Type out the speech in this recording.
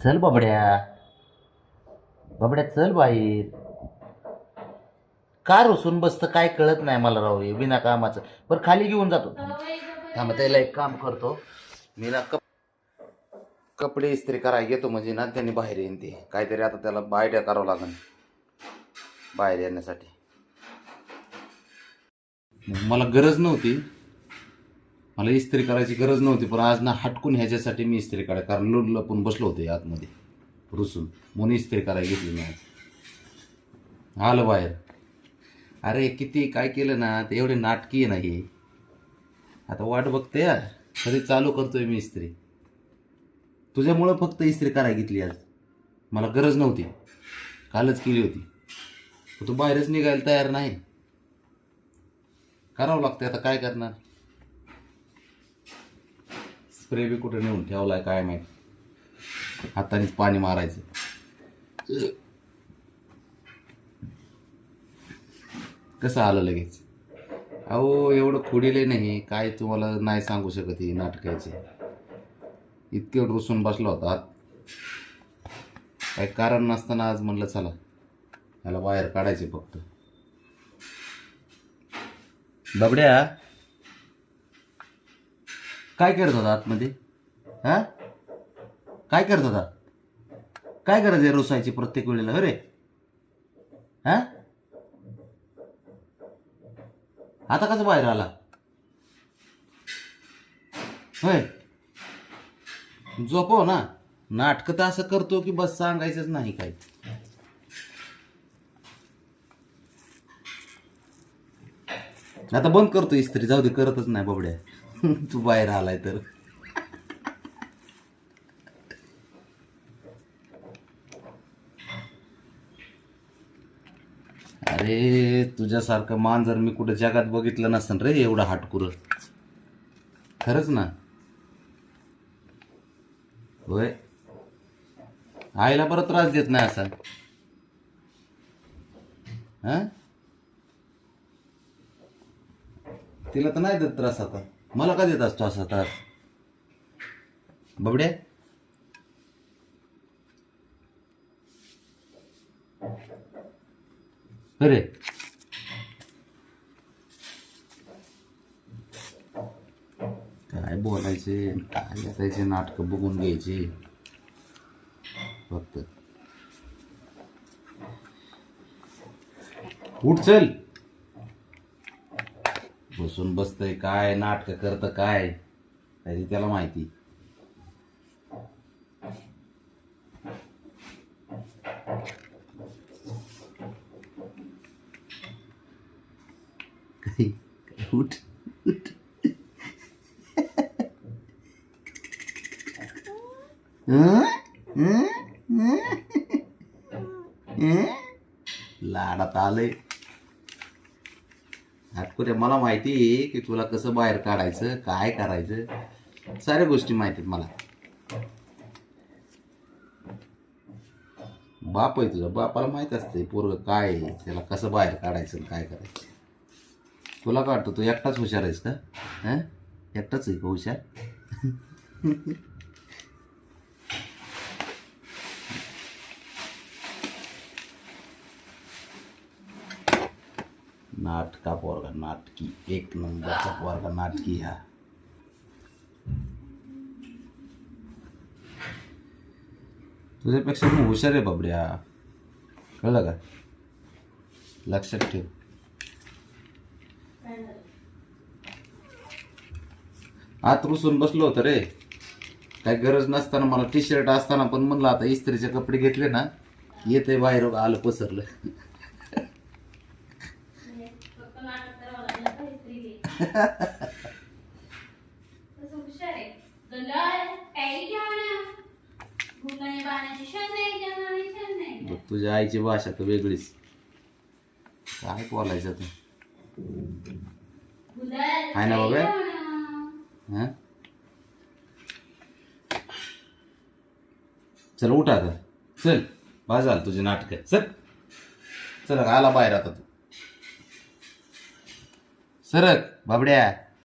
चल बाबड्या. बाबड्या चल बाहेर का रुसून बसतं? काय कळत नाही मला राव हे विना कामाचं. बरं खाली घेऊन जातो. थांब त्याला एक काम करतो. मी ना कप कपडे इस्त्री करायला घेतो म्हणजे ना त्यांनी बाहेर येईन ते. काहीतरी आता त्याला बाहेर करावं लागेल बाहेर येण्यासाठी. मला गरज नव्हती. मला इस्त्री करायची गरज नव्हती पण आज ना हटकून ह्याच्यासाठी मी इस्त्री काढाय कारण लोड लपून बसलो होते आतमध्ये रुसून. म्हणून इस्त्री करायला घेतली मी आज. आलं बाहेर. अरे किती काय केलं ना ते एवढे नाटकी आहे ना हे. आता वाट बघते यार कधी चालू करतोय मी इस्त्री. तुझ्यामुळं फक्त इस्त्री करायला घेतली आज. मला गरज नव्हती. कालच केली होती. तू बाहेरच निघायला तयार नाही. करावं लागतं आता काय करणार? स्प्रे बी कुठे नेऊन ठेवलाय काय माहीत. हातानेच पाणी मारायचं. कसं आलं लगेच? अहो एवढं खुडीले नाही काय तुम्हाला नाही सांगू शकत ही नाटकायचे. इतके रुसून बसला होता. आत. काही कारण नसताना आज म्हणलं चला याला बाहेर काढायचे फक्त. बबड्या काय करत होता आतमध्ये? हा? काय करत होता? काय गरज आहे रोसायची प्रत्येक वेळेला? अरे! हा? आता कसं बाहेर आला? होय. झोपव ना. नाटक तर असं करतो की बस सांगायचंच नाही काय आता बंद करतो इस्त्री. जाऊ दे करतच नाही बाबड्या. तू बाहेर आलाय तर. अरे तुझ्यासारखं मान जर मी कुठे जगात बघितलं नसन रे एवढं हाटकुर. खरंच ना? होय. आईला बरं त्रास देत नाही असा. हा? तिला तर नाही देत त्रास आता. मला का देत असतो असा त्रास? बबडे अरे. काय बोलायचे? काय घेतायचे नाटक बघून घ्यायचे. फक्त. उठ चल. बसून बसतय काय नाटक करतं काय? त्याची त्याला माहिती. उठ उठ. लाडात आलंय. हातकुऱ्या मला माहिती आहे की तुला कसं बाहेर काढायचं काय करायचं? साऱ्या गोष्टी माहिती आहेत मला. बाप आहे तुझा. बापाला माहीत असते पोरग काय आहे त्याला कसं बाहेर काढायचं काय करायचं. तुला काय वाटतं तू एकटाच हुशार आहेस का? हं? एकटाच आहे का हुशार? नाटका पोरगा नाटकी. एक नंबरचा पोरगा नाटकी हा. तुझ्यापेक्षा मी हुशार आहे बाबड्या. कळलं का? लक्षात ठेव. आत रुसून बसलो होतं रे. काय गरज नसताना मला टी शर्ट असताना पण म्हणलं आता इस्त्रीचे कपडे घेतले ना येते बाहेर आलं पसरलं. तसं हुशार आहे. गंधाळ, काही घ्यावं. गुलाही बाणाची क्षण नाही, जनावरी क्षण नाही. बघ तुझ्या आईची भाषा तर वेगळीच. काय बोलायचं गुलाल, आहे ना बाबा? हा? चल उठ आता. चल बाज झालं तुझे नाटक. चल. चल आला बाहेर आता तू. सरक बाबड्या.